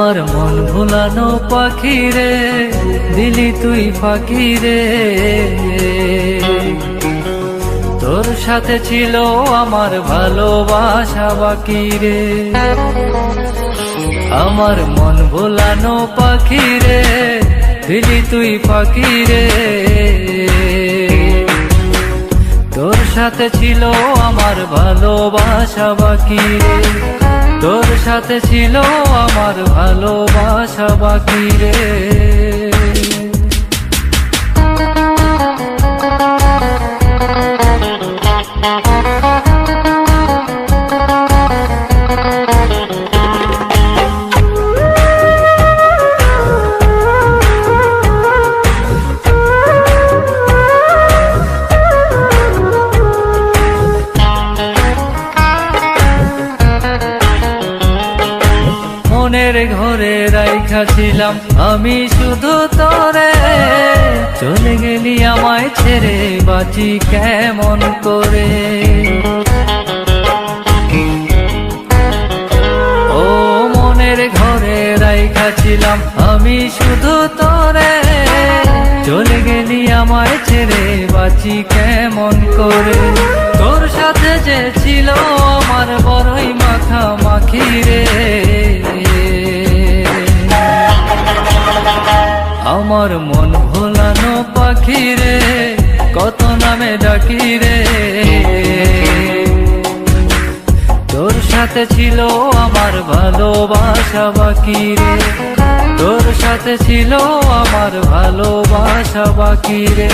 আমার মন ভুলানো পাখি রে দিলি তুই ফাঁকি রে তোর সাথে ছিল আমার ভালোবাসা বাকি রে আমার মন ভোলানো পাখি রে দিলি তুই পাখি রে তোর সাথে ছিল আমার ভালোবাসা বাকি রে তোর সাথে ছিল আমার ভালোবাসা বাকি রে। মনের ঘরে রাইখা ছিলাম। আমি শুধু তোরে। চলে গেলি আমায় ছেড়ে, বাঁচি কেমন করে? ও মনের ঘরে রাইখা ছিলাম। আমি শুধু তোরে। চলে গেলি আমায় ছেড়ে, বাঁচি কেমন করে? তোর সাথে যে ছিল আমার বড়ই মাখা মাখি রে। আমার মন ভোলানো পাখি রে কত নামে ডাকি রে তোর সাথে ছিল আমার ভালোবাসা বাকি রে তোর সাথে ছিল আমার ভালোবাসা বাকি রে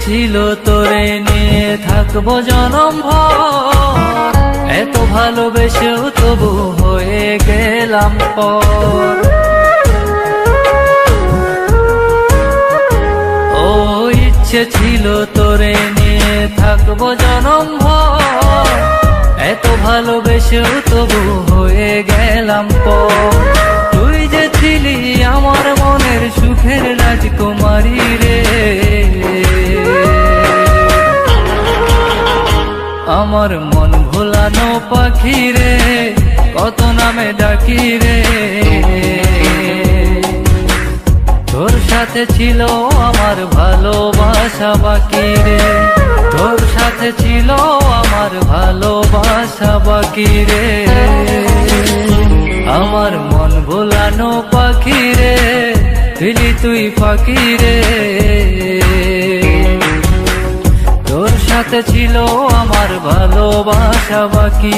ছিল তোরে নিয়ে থাকব জনম এত ভালোবেসেও তবু হয়ে গেলাম পর। ও, ইচ্ছে ছিল তোরে নিয়ে থাকব জনম এত ভালোবেসেও তবু হয়ে গেলাম পর। আমার মন ভোলানো পাখি রে কত নামে ডাকি রে তোর সাথে ছিল আমার ভালোবাসা বাকি রে তোর সাথে ছিল আমার ভালোবাসা বাকি রে আমার মন ভোলানো পাখি রে দিলি তুই ফাঁকি রে তোর সাথে ছিল আমার ভালোবাসা বাকি